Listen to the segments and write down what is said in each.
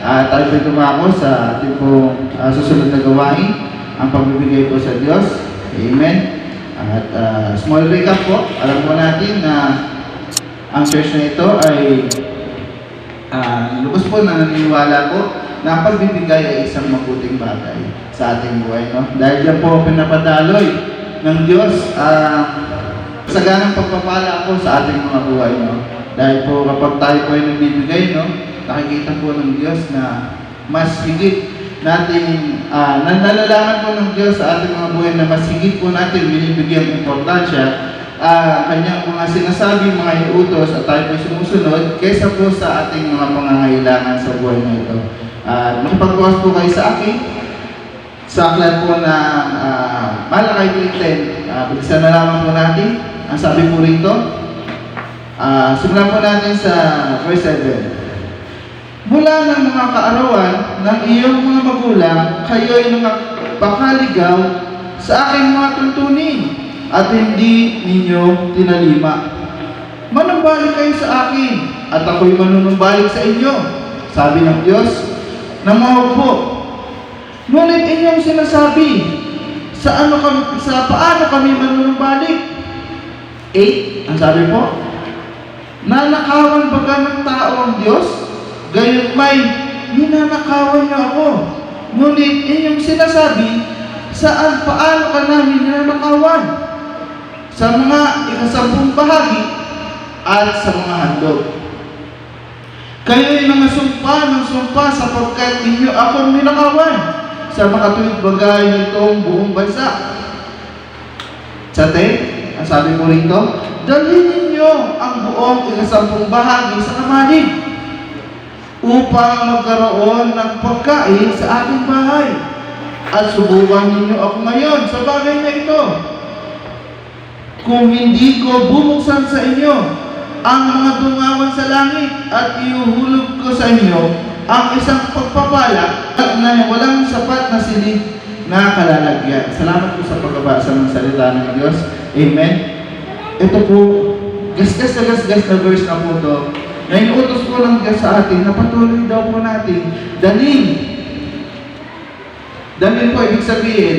uh, tayo po tumako sa ating pong ah, susunod na gawain, ang pagbibigay po sa Diyos. Amen. At ah, small recap po, alam po natin na ang church na ito ay Ah, lubos po na naniniwala po na pagbibigay ay isang mabuting bagay sa ating buhay. No? Dahil dyan po pinapadaloy ng Diyos ah, sa ganang pagpapala po sa ating mga buhay. No? Dahil po kapag tayo po ay nagbibigay, no? Nakikita po ng Diyos na mas higit natin, uh, nanalalaman po ng Diyos sa ating mga buhay na mas higit po natin binibigyan importansya ah kanyang mga sinasabi, mga iutos at tayo po sumusunod kaysa po sa ating mga pangangailangan sa buhay na ito. At makipagbukas po kayo sa akin sa aklat po na uh, Malakay 3.10. Uh, Bilisan na lamang po natin. Ang sabi po rito, ah simulan po natin sa verse 7. Mula ng mga kaarawan ng iyong mga magulang, kayo'y nakapakaligaw sa aking mga tuntunin at hindi ninyo tinalima. Manumbalik kayo sa akin at ako'y manunumbalik sa inyo, sabi ng Diyos na maupo. Ngunit inyong sinasabi, sa ano kami, sa paano kami manunumbalik? 8, ang sabi po, Nanakawan baga ng tao ang Diyos? Gayon may, ninanakawan niyo ako. Ngunit inyong sinasabi, saan paano ka namin ninanakawan? sa mga ikasampung bahagi at sa mga handog. Kayo'y mga sumpa ng sumpa sapagkat ninyo akong ninakawan sa mga tuwid bagay nitong buong bansa. Sa 10, ang sabi ko rito, dalhin ninyo ang buong ikasampung bahagi sa kamalig upang magkaroon ng pagkain sa ating bahay. At subukan ninyo ako ngayon sa bagay na ito kung hindi ko bubuksan sa inyo ang mga dungawan sa langit at iuhulog ko sa inyo ang isang pagpapala na walang sapat na silid na kalalagyan. Salamat po sa pagbabasa ng salita ng Diyos. Amen. Ito po, gasgas na gasgas na verse na po to, na inuutos po ng Diyos sa atin na patuloy daw po natin dalhin. Dalhin po, ibig sabihin,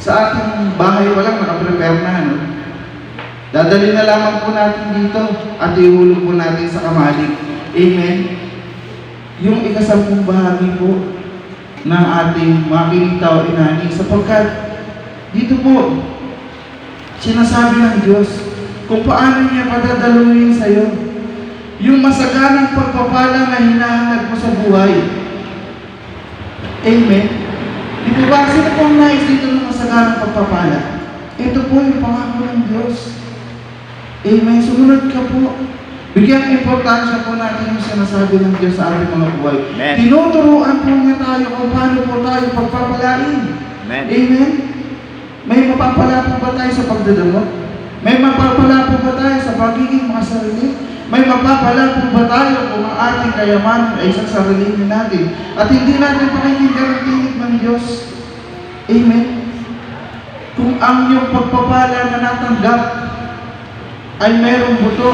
sa ating bahay pa lang nakaprepare na, no? Dadali na lamang po natin dito at ihulog po natin sa kamalig. Amen? Yung ikasampung bahagi po ng ating mga kinitaw inani sapagkat dito po sinasabi ng Diyos kung paano niya padadaluhin sa iyo yung masaganang pagpapala na hinahangad mo sa buhay. Amen? Di po ba? Sino po ang nais dito ng masaganang pagpapala? Ito po yung pangako ng Diyos. Amen. Sumunod ka po. Bigyan importansya po natin yung sinasabi ng Diyos sa ating mga buhay. Amen. Tinuturuan po niya tayo kung paano po tayo pagpapalain. Amen. Amen. May mapapala po ba tayo sa pagdadamot? May mapapala po ba tayo sa pagiging mga sarili? May mapapala po ba tayo kung ang ating kayamanan ay sa sarili natin at hindi natin pakikinggan ang tinig ng Diyos? Amen. Kung ang iyong pagpapala na natanggap ay merong buto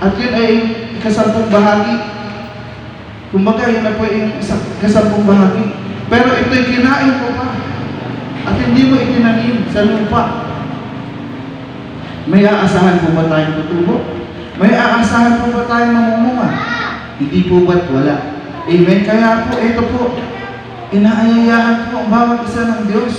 at yun ay ikasampung bahagi. Kumbaga yun na po yung ikasampung bahagi. Pero ito'y kinain ko pa at hindi mo itinanim sa lupa. May aasahan po ba tayong tutubo? May aasahan po ba tayong mamumunga? Hindi po ba't wala? Amen? Kaya po, ito po, inaayayahan po ang bawat isa ng Diyos.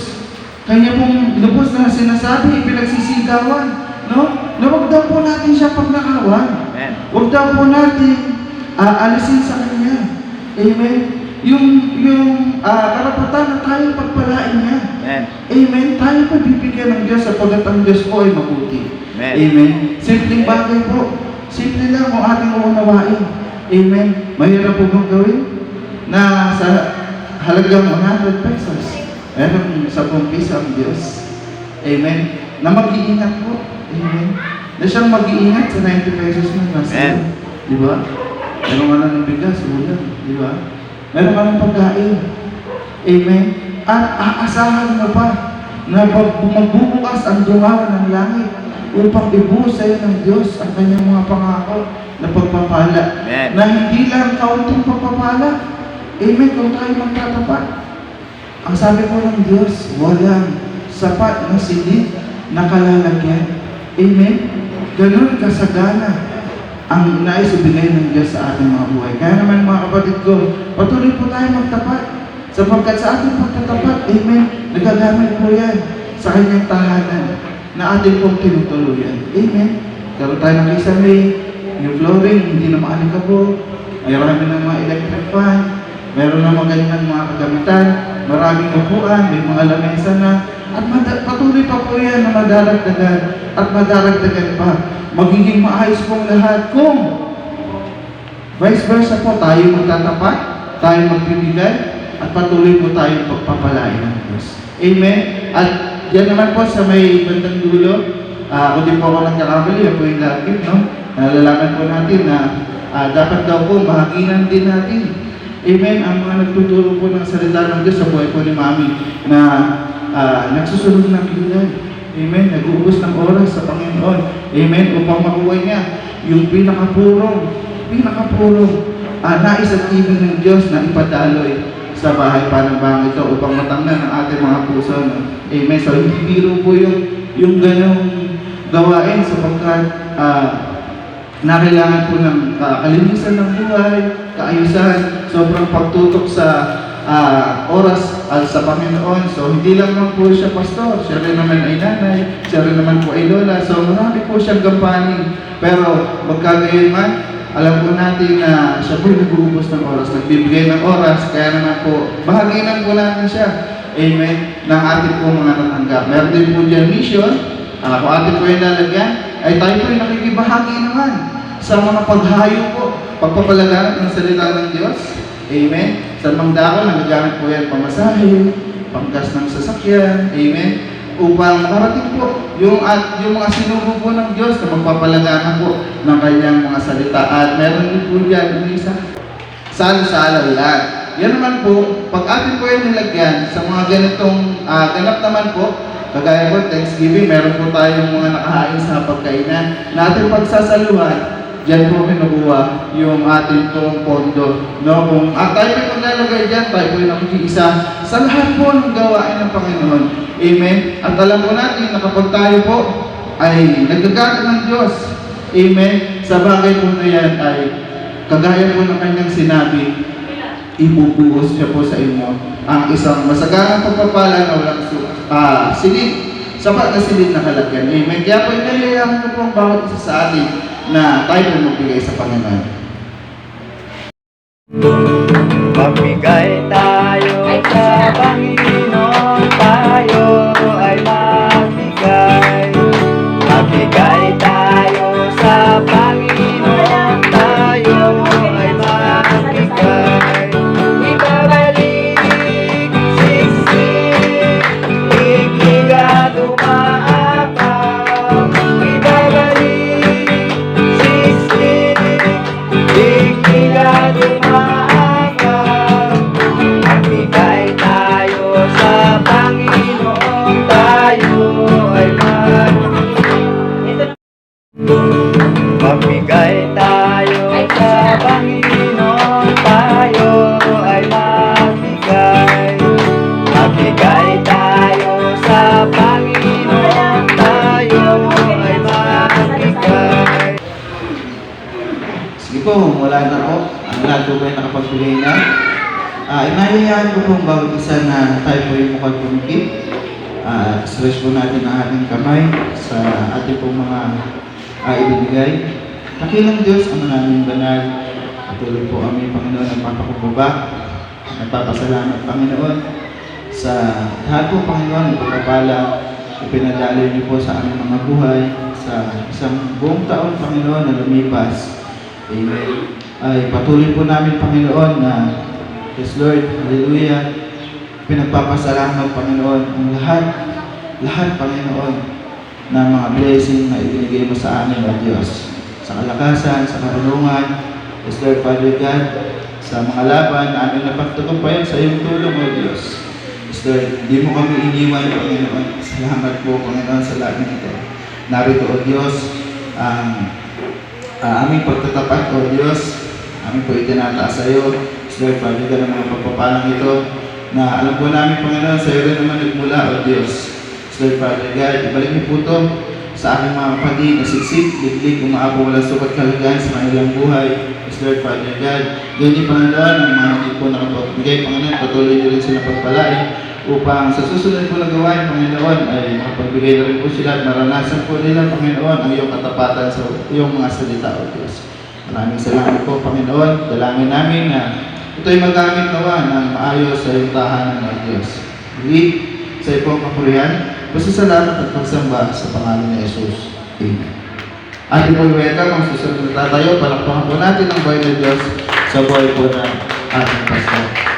Kanya pong lubos na sinasabi, pinagsisigawan. No? Na huwag daw po natin siya pagnakawan. Huwag daw po natin aalisin sa Kanya. Amen? Yung, yung ah, karapatan na tayo pagpalain niya. Amen. Amen. Tayo pa bibigyan ng Diyos sapagkat ang Diyos po ay mabuti. Amen. Amen. Simpleng bagay po. Lang ang ating uunawain. Amen. Mahirap po bang gawin? Na sa halagang 100 pesos, meron 10 piso ang Diyos. Amen. Na mag-iingat po. Amen. Na siyang mag-iingat sa 90 pesos mo. Nasa Amen. Di ba? Meron ka na ng bigas, ulam. Di ba? Meron ka ng pagkain. Amen. At aasahan mo pa na pag magbubukas ang dungawan ng langit upang ibuhos sa iyo ng Diyos ang kanyang mga pangako na pagpapala. Amen. Na hindi lang kaunting pagpapala, Amen, kung tayo magtatapat. Ang sabi po ng Diyos, walang sapat na silid na kalalagyan. Amen? Ganun kasagana ang nais ibigay ng Diyos sa ating mga buhay. Kaya naman mga kapatid ko, patuloy po tayo magtapat. Sapagkat sa ating pagtatapat, Amen, nagagamit po yan sa kanyang tahanan na ating pong tinutuluyan. Amen? Karoon tayo ng kisame, yung flooring, hindi na maalikabo, may marami ng mga electric fan, meron na magandang mga kagamitan, maraming upuan, may mga lamesa na, at patuloy pa po yan na madaragdagan at madaragdagan pa. Magiging maayos pong lahat kung vice versa po, tayo magtatapat, tayo magbibigay, at patuloy po tayo pagpapalain ng Diyos. Amen? At yan naman po sa may bandang dulo, ah, ako din po ako nagkakamali, ako yung lagi, no? Nalalaman po natin na ah, dapat daw po mahaginan din natin. Amen? Ang mga nagtuturo po ng salita ng Diyos sa buhay po ni Mami na ah, nagsusunod ng kilay. Amen? Nag-uubos ng oras sa Panginoon. Amen? Upang makuha niya yung pinakapurong, pinakapurong ah, nais at ibig ng Diyos na ipadaloy sa bahay panambang ito upang matangnan ang ating mga puso. No? Amen. So, hindi biro po yung, yung ganong gawain sapagkat ah, na kailangan po ng ah, kalinisan ng buhay, kaayusan, sobrang pagtutok sa ah, oras at sa Panginoon. So, hindi lang naman po siya pastor, siya rin naman ay nanay, siya rin naman po ay lola. So, marami po siyang gampanin. Pero, magkagayon man, alam po natin na siya po nag-uubos ng oras, nagbibigay ng oras, kaya naman po, bahaginan po natin siya. Amen. Ng ating po mga natanggap. Meron din po dyan mission. Ah, kung atin po yung lalagyan, ay tayo po yung nakikibahagi naman sa mga paghayo po, pagpapalaganap ng salita ng Diyos. Amen. Sa mga dako, nagagamit po yan pamasahe, panggas ng sasakyan. Amen. Upang marating po yung, at, yung mga sinugo po ng Diyos na magpapalaganap po ng kanyang mga salita. At meron din po yung isa, salo-salo yan. Yan naman po, pag atin po yung nilagyan sa mga ganitong ah, ganap naman po, kagaya po Thanksgiving, meron po tayong mga nakahain sa pagkainan. Na ating pagsasaluhan, Diyan po kinukuha yung ating pong pondo. No? Kung at tayo po maglalagay dyan, tayo po yung nakikiisa sa lahat po ng gawain ng Panginoon. Amen? At alam po natin na kapag tayo po ay nagkagamit ng Diyos, Amen? Sa bagay po na yan ay kagaya po ng kanyang sinabi, ibubuhos siya po sa inyo ang isang masaganang pagpapala na walang ah, silid, sapat na silid na kalagyan. Amen. Kaya po inalayahan po ang bawat isa sa atin na tayo po magbigay sa Panginoon. Magbigay tayo sa Panginoon, Po, wala na po. Ang lahat po kayo nakapagbigay na. Ah, inayayaan ko pong bawat isa na tayo po yung mukhang pumikip. Ah, stretch po natin ang ating kamay sa ating pong mga ah, ibibigay. Nakilang Diyos, ang naming banal. Patuloy po kami, Panginoon, ang papakumbaba. Nagpapasalamat, Panginoon, sa lahat po, Panginoon, ng pagpapala ipinadalo niyo po sa aming mga buhay sa isang buong taon, Panginoon, na lumipas. Amen. Ay patuloy po namin, Panginoon, na Yes, Lord, Hallelujah. Pinagpapasalamat, Panginoon, ang lahat, lahat, Panginoon, ng mga blessing na ibinigay mo sa amin, O Diyos. Sa kalakasan, sa karunungan, Yes, Lord, Father God, sa mga laban na aming napagtagumpayan sa iyong tulong, O Diyos. Yes, Lord, hindi mo kami iniwan, Panginoon. Salamat po, Panginoon, sa lahat ng ito. Narito, O Diyos, ang ah, aming pagtatapat, O Diyos, aming po itinataas sa iyo. Lord, God, ang mga pagpapalang ito na alam po namin, Panginoon, sa iyo rin naman nagmula, O Diyos. Lord, Father God, ibalik niyo po ito sa aking mga kapatid na siksik, liglig, umaabo walang sukat kalagayan sa kanilang buhay. Lord, Father God, ganyan Panginoon, ang mga hindi po nakapagbigay, Panginoon, patuloy niyo rin sila pagpalain upang sa susunod po na gawain, Panginoon, ay makapagbigay na rin po sila at maranasan po nila, Panginoon, ang iyong katapatan sa iyong mga salita, O Diyos. Maraming salamat po, Panginoon. Dalangin namin na ito'y magamit nawa ng maayos sa iyong tahanan, O Diyos. Muli, sa iyo po ang kapurihan, pasasalamat at pagsamba sa pangalan ni Jesus. Amen. Po welcome ang susunod na tatayo. Palakpakan po natin ang buhay ng Diyos sa buhay po ng ating pastor.